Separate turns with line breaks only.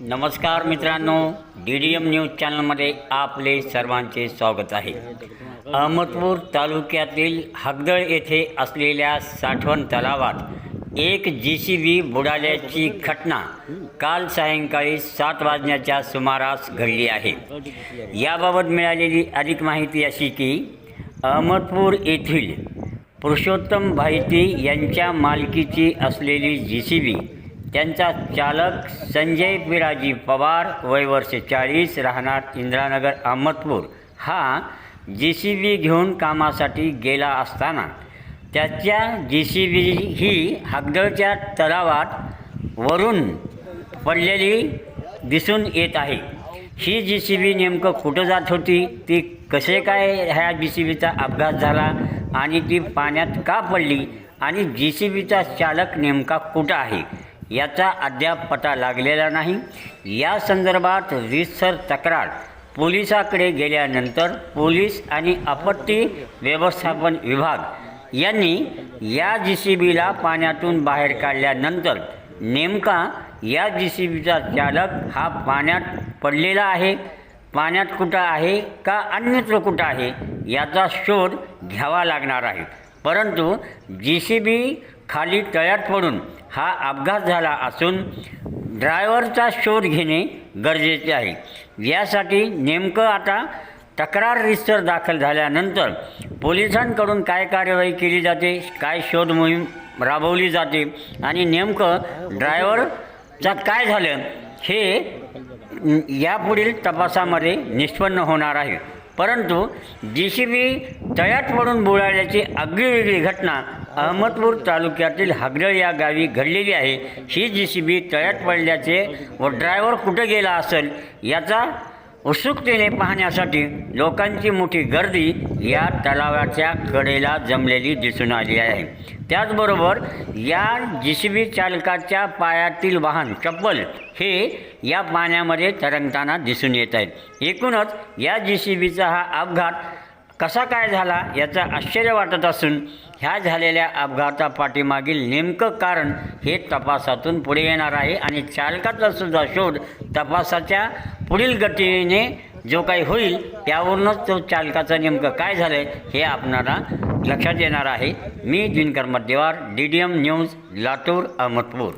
नमस्कार मित्रांनो D D M news चॅनलमध्ये आपले सर्वांचे स्वागत आहे. अहमदपूर तालुक्यातील हगदळ येथे असलेल्या साठवण तलावात एक जी सी बी बुडाल्याची घटना काल सायंकाळी सात वाजण्याच्या सुमारास घडली आहे. याबाबत मिळालेली अधिक माहिती अशी की अहमदपूर येथील पुरुषोत्तम भाईती यांच्या मालकीची असलेली जी सी बी त्यांचा चालक संजय पिराजी पवार वय वर्ष चाळीस राहणार इंद्रानगर अहमदपूर. हा जी सी बी घेऊन कामासाठी गेला असताना त्याच्या जी सी बी ही हागदळच्या तलावात वरून पडलेली दिसून येत आहे. ही जी सी बी नेमकं कुठं जात होती? ती कसे काय ह्या जी सी बीचा अपघात झाला आणि ती पाण्यात का पडली? आणि जी सी बीचा चालक नेमका कुठं आहे? याचा अद्याप पता लागलेला नाही. या संदर्भात रीतसर तक्रार पोलिसाकडे गेल्यानंतर पोलीस आणि आपत्ती व्यवस्थापन विभाग यांनी या जी सी बीला पाण्यातून बाहेर काढल्यानंतर नेमका या जी सी बीचा चालक हा पाण्यात पडलेला आहे पाण्यात कुठं आहे का अन्यत्र कुठं आहे याचा शोध घ्यावा लागणार आहे. परंतु जी सी बी खाली तळ्यात पडून हा अपघात झाला असून ड्रायव्हरचा शोध घेणे गरजेचे आहे. यासाठी नेमकं आता तक्रार रिस्टर दाखल झाल्यानंतर पोलिसांकडून काय कार्यवाही केली जाते काय शोध मोहीम राबवली जाते आणि नेमकं ड्रायव्हरचा काय झालं हे यापुढील तपासामध्ये निष्पन्न होणार आहे. परंतु जी सी बी तळ्यात पडून बुडाल्याची अगदी वेगळी घटना अहमदपूर तालुक्यातील हगडळ या गावी घडलेली आहे. ही जी सी बी तळ्यात पडल्याचे व ड्रायव्हर कुठं गेला असेल याचा उत्सुकतेने पाहण्यासाठी लोकांची मोठी गर्दी या तलावाच्या कडेला जमलेली दिसून आली आहे. त्याचबरोबर या जी सी बी चालकाच्या पायातील वाहन चप्पल हे या पाण्यामध्ये तरंगताना दिसून येत आहेत. एकूणच या जी सी बीचा हा अपघात कसा काय झाला याचं आश्चर्य वाटत असून ह्या झालेल्या अपघाता पाठीमागील नेमकं कारण हे तपासातून पुढे येणार आहे आणि चालकाचा सुद्धा शोध तपासाच्या पुढील गतीने जो काही होईल त्यावरूनच तो चालकाचं नेमकं काय झालं हे आपणाला लक्षात येणार आहे. मी Dinkar Madhyawar D D M news Latur Ahmedpur.